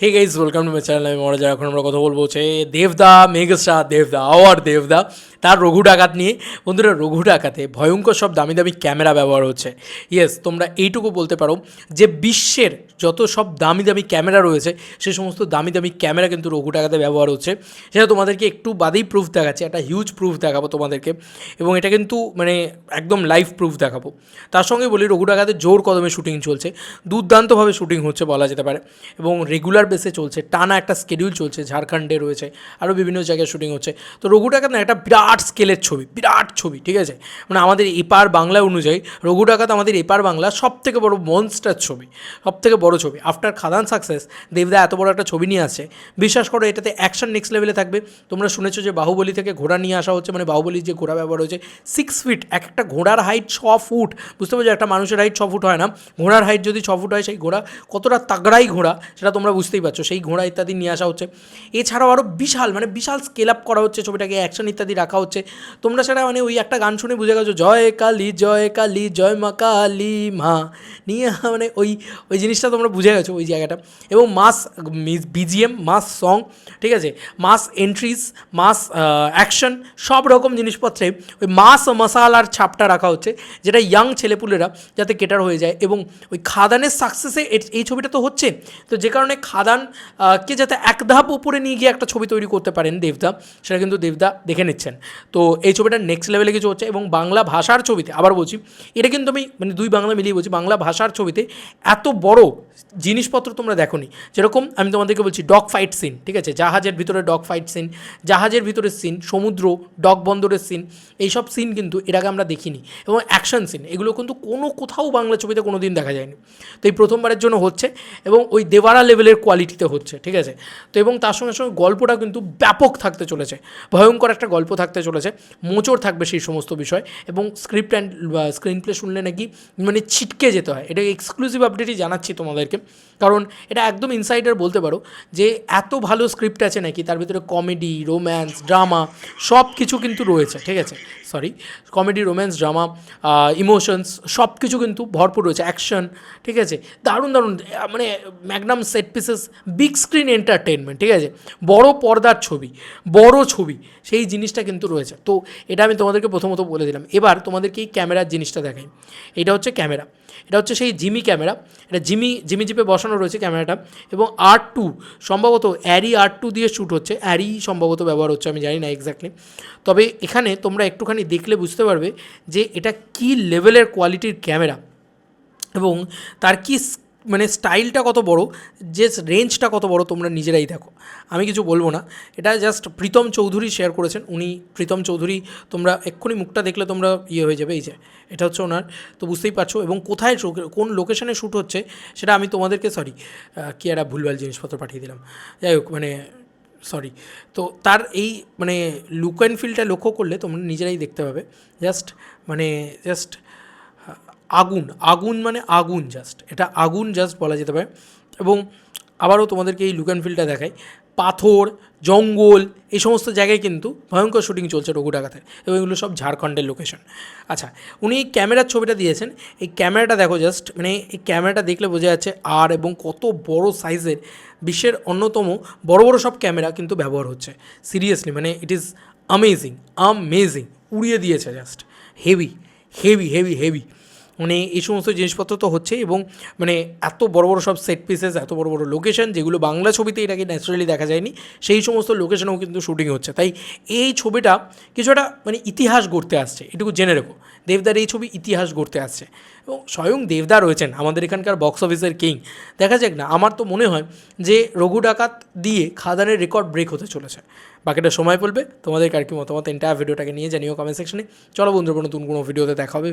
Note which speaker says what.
Speaker 1: Hey guys welcome to my channel আমি মরা এখন আমরা কথা বলব হচ্ছে দেবদা মেগাস্টার দেবদা, আওয়ার দেবদা, তার রঘু ডাকাত নিয়ে। বন্ধুরা, রঘু ডাকাতে ভয়ঙ্কর সব দামি দামি ক্যামেরা ব্যবহার হচ্ছে। ইয়েস তোমরা এইটুকু বলতে পারো যে বিশ্বের যত সব দামি দামি ক্যামেরা রয়েছে, সে সমস্ত দামি দামি ক্যামেরা কিন্তু রঘু ডাকাতে ব্যবহার হচ্ছে। সেটা তোমাদেরকে একটু বাদেই প্রুফ দেখাচ্ছে, একটা হিউজ প্রুফ দেখাবো তোমাদেরকে। এবং এটা কিন্তু মানে একদম লাইভ প্রুফ দেখাবো। তার সঙ্গে বলি, রঘু ডাকাতে জোর কদমে শুটিং চলছে। দুর্দান্তভাবে শুটিং হচ্ছে বলা যেতে পারে। এবং রেগুলার বেসে চলছে, টানা একটা স্কেডিউল চলছে, ঝাড়খণ্ডে রয়েছে, আরও বিভিন্ন জায়গায় শুটিং হচ্ছে। তো রঘু ডাকাত না একটা বিরাট স্কেলের ছবি, বিরাট ছবি, ঠিক আছে? মানে আমাদের এপার বাংলা অনুযায়ী রঘু ডাকাত আমাদের এপার বাংলা সব থেকে বড় মনস্টার ছবি সব থেকে বড় ছবি। আফটার খাদান সাকসেস দেবদা এত বড় একটা ছবি নিয়ে আসছে। বিশ্বাস করো, এটাতে অ্যাকশন নেক্সট লেভেলে থাকবে। তোমরা শুনেছো যে বাহুবলী থেকে ঘোড়া নিয়ে আসা হচ্ছে মানে বাহুবলীর যে ঘোড়া ব্যবহার হয়েছে সিক্স ফিট এক একটা ঘোড়ার হাইট ছ ফুট। বুঝতে পারছ? একটা মানুষের হাইট ছ ফুট হয় না। ঘোড়ার হাইট যদি ছ ফুট হয়, সেই ঘোড়া কতটা তাগড়াই ঘোড়া, সেটা তোমরা বুঝতেই পারছ, সেই ঘোড়া ইত্যাদি নিয়ে আসা হচ্ছে। এছাড়াও আরও বিশাল মানে বিশাল স্কেল আপ করা হচ্ছে, ছবিটাকে অ্যাকশন ইত্যাদি রাখা হচ্ছে। তোমরা সেটা মানে ওই একটা গান শুনে বুঝে গেছো, জয় কালী জয় কালী, জয় মা কালী মা। নিয়ে মানে ওই ওই জিনিসটা তোমরা বুঝে গেছো ওই জায়গাটা। এবং মাস বিজিএম মাস সং ঠিক আছে? মাস এন্ট্রিজ মাস অ্যাকশন সব রকম জিনিসপত্রে ওই মাস মশালার ছাপটা রাখা হচ্ছে, যেটা ইয়াং ছেলেপুলেরা যাতে কেটার হয়ে যায়। এবং ওই খাদানের সাকসেসে এই ছবিটা তো হচ্ছে। তো যে কারণে খাদান আহ, কে যাতে এক ধাপ উপরে নিয়ে গিয়ে একটা ছবি তৈরি করতে পারেন দেবদা সেটা কিন্তু দেবদা দেখে নিচ্ছেন। তো এই ছবিটা নেক্সট লেভেলে কিছু হচ্ছে এবং বাংলা ভাষার ছবিতে আবার বলছি এটা কিন্তু আমি মানে দুই বাংলা মিলিয়ে বলছি বাংলা ভাষার ছবিতে এত বড় জিনিসপত্র তোমরা দেখো নি যেরকম আমি তোমাদেরকে বলছি ডগ ফাইট সিন, ঠিক আছে? জাহাজের ভিতরে ডগ ফাইট সিন, জাহাজের ভিতরে সিন, সমুদ্র, ডগ বন্দরের সিন, এইসব সিন কিন্তু এর আগে আমরা দেখিনি। এবং অ্যাকশন সিন, এগুলো কিন্তু কোনো কোথাও বাংলা ছবিতে কোনো দিন দেখা যায়নি। তো এই প্রথমবারের জন্য হচ্ছে এবং ওই দেওয়ারা লেভেলের কোয়ালিটিতে হচ্ছে, ঠিক আছে? তো এবং তার সঙ্গে সঙ্গে গল্পটা কিন্তু ব্যাপক থাকতে চলেছে। ভয়ঙ্কর একটা গল্প থাকতে চলেছে, মোচড় থাকবে সেই সমস্ত বিষয় এবং স্ক্রিপ্ট অ্যান্ড স্ক্রিন প্লে শুনলে নাকি মানে ছিটকে যেতে হয়। এটা এক্সক্লুসিভ আপডেটই জানাচ্ছি তোমাদেরকে কারণ এটা একদম ইনসাইডার বলতে পারো যে এত ভালো স্ক্রিপ্ট আছে নাকি, তার ভিতরে কমেডি রোম্যান্স ড্রামা সব কিছু কিন্তু রয়েছে, ঠিক আছে? Sorry comedy romance drama emotions সব কিছু কিন্তু ভরপুর রয়েছে অ্যাকশন ঠিক আছে? দারুণ দারুণ মানে magnum set pieces big screen entertainment ঠিক আছে? বড় পর্দার ছবি, বড় ছবি, সেই জিনিসটা কিন্তু রয়েছে। তো এটা আমি তোমাদেরকে প্রথমত বলে দিলাম। এবার তোমাদেরকে এই ক্যামেরার জিনিসটা দেখাই। এটা হচ্ছে ক্যামেরা। এটা হচ্ছে সেই জিমি ক্যামেরা। এটা জিমি জিমি জিপে বসানো রয়েছে ক্যামেরাটা এবং আর টু সম্ভবত অ্যারি আর টু দিয়ে শ্যুট হচ্ছে। অ্যারি সম্ভবত ব্যবহার হচ্ছে, আমি জানি না এক্স্যাক্টলি তবে এখানে তোমরা একটুখানি দেখলে বুঝতে পারবে যে এটা কী লেভেলের কোয়ালিটির ক্যামেরা এবং তার কি মানে স্টাইলটা কত বড়, যে রেঞ্জটা কত বড় তোমরা নিজেরাই দেখো। আমি কিছু বলব না। এটা জাস্ট প্রীতম চৌধুরী শেয়ার করেছেন। উনি প্রীতম চৌধুরী, তোমরা এক্ষুনি মুখটা দেখলে তোমরা ইয়ে হয়ে যাবে, এই যে, এটা হচ্ছে ওনার। তো বুঝতেই পারছ, এবং কোথায় কোন লোকেশনে শ্যুট হচ্ছে, সেটা আমি তোমাদেরকে সরি কি একটা ভুলভাল জিনিসপত্র পাঠিয়ে দিলাম। যাই হোক মানে সরি তো তার এই মানে লুক অ্যান্ড ফিলটা লক্ষ্য করলে তোমরা নিজেরাই দেখতে পাবে। জাস্ট মানে জাস্ট আগুন আগুন মানে আগুন জাস্ট এটা আগুন জাস্ট বলা যেতে পারে। এবং আবারও তোমাদেরকে এই লুক অ্যান্ড ফিলটা দেখাই। পাথর, জঙ্গল, এই সমস্ত জায়গায় কিন্তু ভয়ঙ্কর শুটিং চলছে রঘু এবং এগুলো সব ঝাড়খণ্ডের লোকেশন আচ্ছা উনি এই ক্যামেরার ছবিটা দিয়েছেন। এই ক্যামেরাটা দেখো জাস্ট মানে এই ক্যামেরাটা দেখলে বোঝা যাচ্ছে আর এবং কত বড় সাইজের বিশ্বের অন্যতম বড় বড় সব ক্যামেরা কিন্তু ব্যবহার হচ্ছে। সিরিয়াসলি মানে ইট ইজ আমেজিং আমেজিং উড়িয়ে দিয়েছে just heavy heavy heavy heavy মানে এই সমস্ত জিনিসপত্র তো হচ্ছে এবং মানে এত বড় বড় সব সেট পিসেস এত বড় বড় লোকেশন যেগুলো বাংলা ছবিতে এটাকে ন্যাচারালি দেখা যায়নি, সেই সমস্ত লোকেশনেও কিন্তু শুটিং হচ্ছে। তাই এই ছবিটা কিছুটা মানে ইতিহাস গড়তে আসছে, এটুকু জেনে রেখো। দেবদার এই ছবি ইতিহাস গড়তে আসছে। এবং স্বয়ং দেবদা রয়েছেন আমাদের এখানকার বক্স অফিসের কিং দেখা যাক না, আমার তো মনে হয় যে রঘু ডাকাত দিয়ে খাদানের রেকর্ড ব্রেক হতে চলেছে। বাকিটা সময় বলবে, তোমাদের আর কি মতামত? এন্টায়ার ভিডিওটাকে নিয়ে জানিও কমেন্ট সেকশনে চলো বন্ধুরা নতুন কোনো ভিডিওতে দেখা হবে